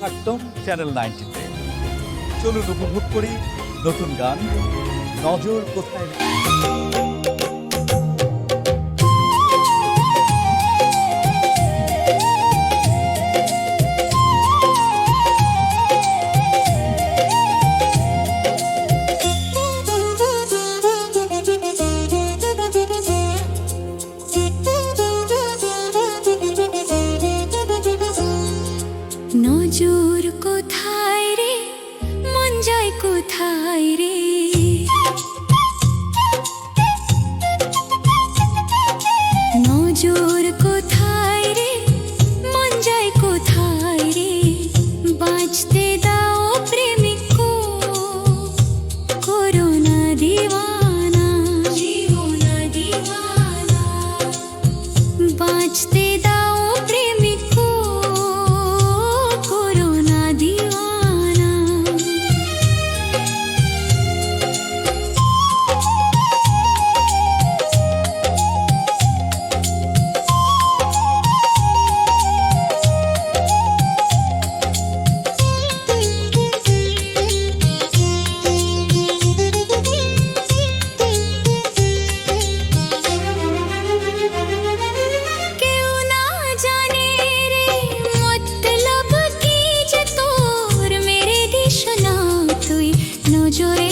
থাকতাম চ্যানেল নাইনটিতে চলুন উপভোগ করি নতুন গান। নজর কোথায় ağaç değil. century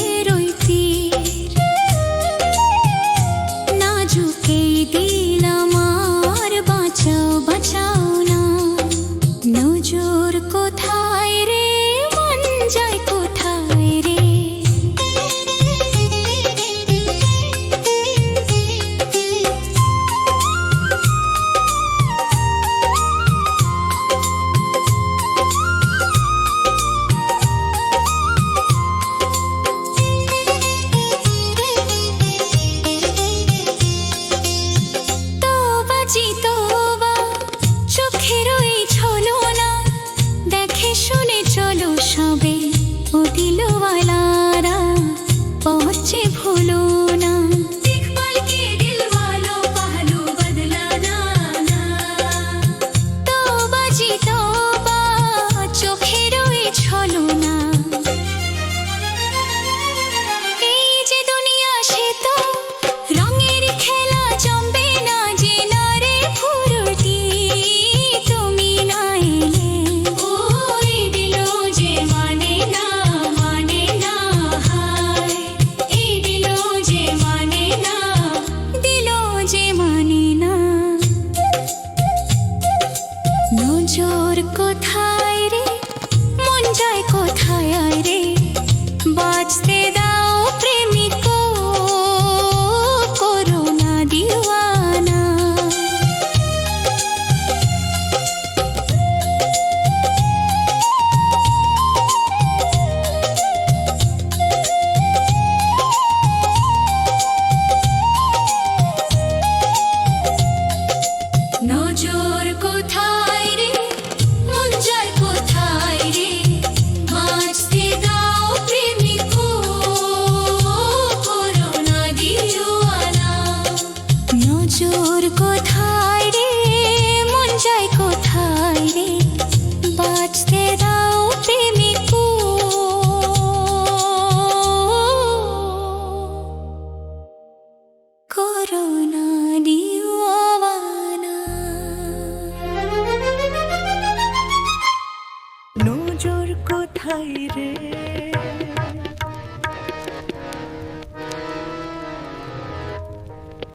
তোর কোথায় রে? মন যায় কোথায় রে? কোথায় রে? মন যায় কোথায় রে? বাঁচতে দাও প্রেমিক। করোনা দিও নজর কোথায় রে?